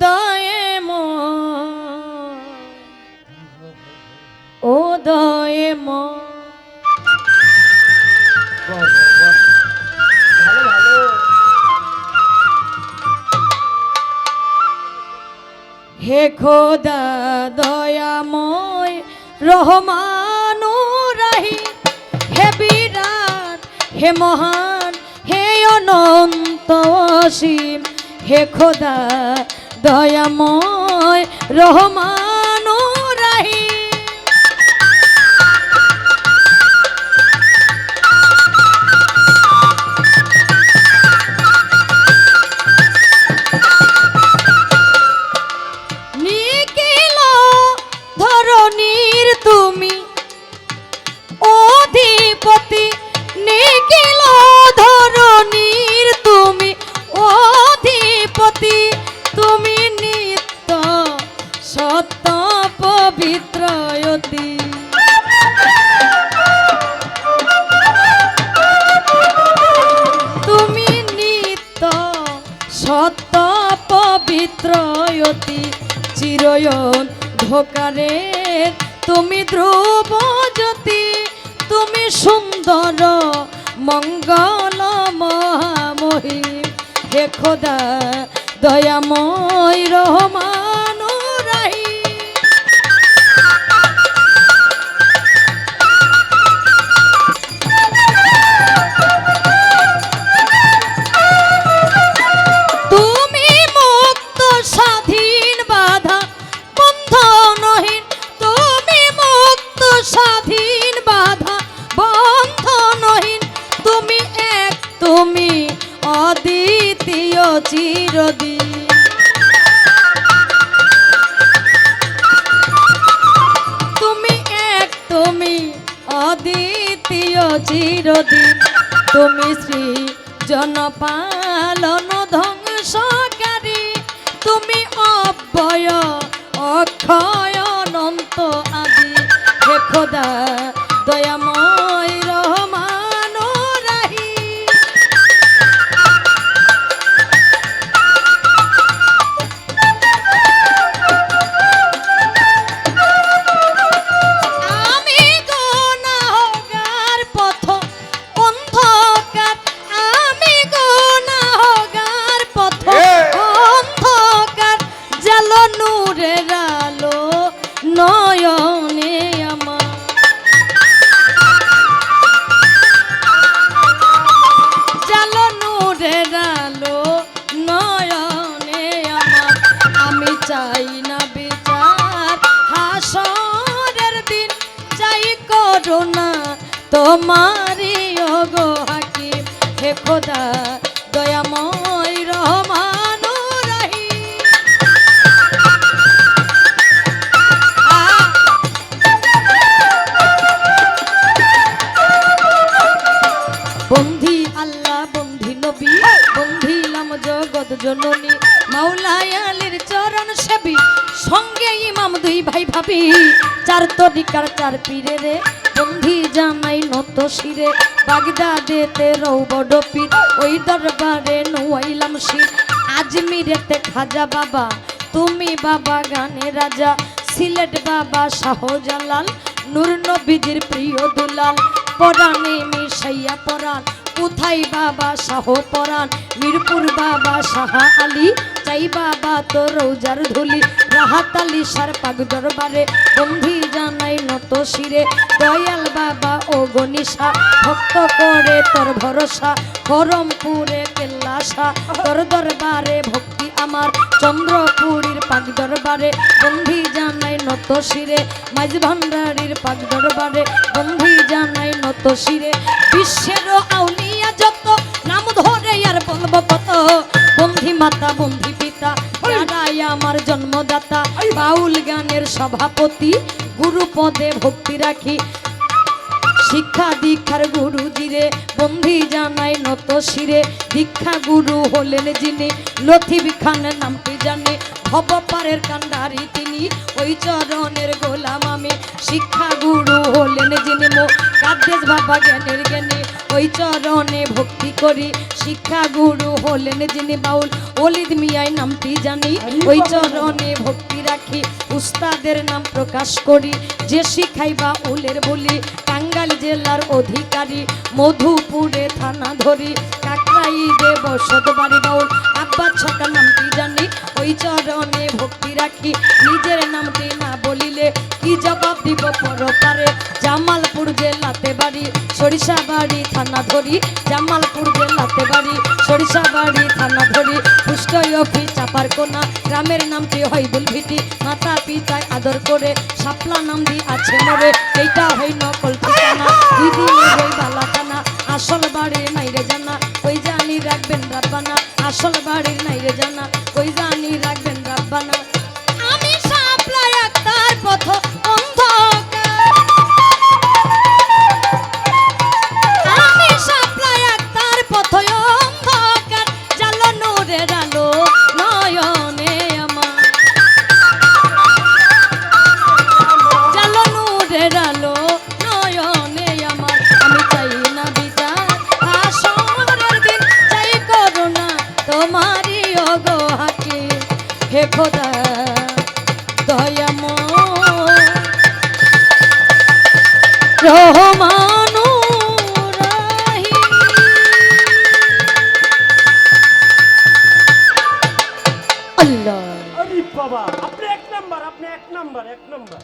দয়েম ও দয়েম হে খোদা দয়াময় রহমানো রাহি হে বিরাট, হে মহান, হে অনন্ত অসীম। হে খোদা দয়াময় রহমানু। ধোকারে তুমি ধ্রুব জ্যোতি তুমি সুন্দর মঙ্গল মহামহিম। হে খোদা দয়াময় রহমান। অদ্বিতীয় চিরদিন। তুমি শ্রী জনপালন ধ্বংসকারী। তুমি অব্যয় অক্ষয় অনন্ত আদি। হে খোদা চাই করোনা, তোমারই ওগো হাকিম। হে খোদা, দয়াময় রহমান বন্ধি আল্লাহ, বন্ধি নবী বন্ধিলাম জগৎ জননী মাওলাই আলীর চরণ সেবী, সঙ্গে ইমাম দুই ভাই ভাবি। চার তরিকার চার পীরে রে বন্ধি জানাই নত শিরে, বাগদাদেতে রৌ বড় পীর। ওই দরবারে নুয়াইলাম শির। আজমিরেতে খাজা বাবা, তুমি বাবা গানে রাজা। সিলেট বাবা শাহজালাল, নূর নবীজির প্রিয় দুলাল। পরাণে মিশাইয়া পরাণ। কোথায় বাবা শাহ পরাণ, মিরপুর বাবা শাহ আলী, চাই বাবা তো রৌজার ধুলি রাহাত আলী সার পাক দরবারে, বন্ধি জানাই নত শিরে, দয়াল বাবা ও গনিশা ভক্ত করে তোর ভরসা, করমপুরে কেল্লাসা তোর দরবারে ভক্তি আমার, চন্দ্রপুরীর পাক দরবারে, বন্ধি জানাই নত শিরে মাঝ ভান্ডারির পাক দরবারে বন্ধি জানাই নত শিরে। বিশ্বের আউলিয়া যত নাম ধরে আর বলব কত। বন্ধি মাতা বন্ধি পিতা যারাই আমার জন্মদাতা বাউল গানের সভাপতি গুরু পদে ভক্তি রাখি। শিক্ষা দীক্ষার গুরু জিরে বন্ধি জানাই নত শিরে। দীক্ষা গুরু হলেন যিনি লথিব খানের নামটি জানে। ভব পারের কান্ডারি তিনি। ওই চরণের গোলাম আমি। শিক্ষা গুরু হলেন যিনি মো। কাদ্দেশ বাবা জ্ঞানের জ্ঞানী। ওই চরণে ভক্তি করি। শিক্ষা গুরু হলেন যিনি বাউল। অলিদ মিয়াই নামটি জানি। ওই চরণে ভক্তি রাখি। উস্তাদের নাম প্রকাশ করি। যে শিখাইবা উলের বলি। টাঙ্গাইল জেলার অধিকারী। মধুপুরে থানা ধরি। কাকরাই দেব বসত বাড়ি বাউল। ছকা নামটি জানি, ওই চরণে ভক্তি রাখি। নিজের নামটি না বলিলে কি জবাব দিব পরপারে? জামালপুর জেলাতে বাড়ি, সরিষা বাড়ি থানা ধরি। জামালপুর জেলাতে বাড়ি, সরিষা বাড়ি থানা ধরি। পুষ্ট অফিস চাপার কোনা, গ্রামের নামটি হয় বুলভিটি। মাতা পিতায় আদর করে, শাপলা নাম দি আছে মরে। এইটা হয় নকল ঠিকানা ওই বালাখানা। আসল বাড়ির নাইরে জানা, ওই জানি রাখবেন রাব্বানা আসল বাড়ির নাই রে জানা ওই জানি খোদা দয়াময় রহমানু বাবা আপনি এক নাম্বার আপনি এক নাম্বার এক নাম্বার।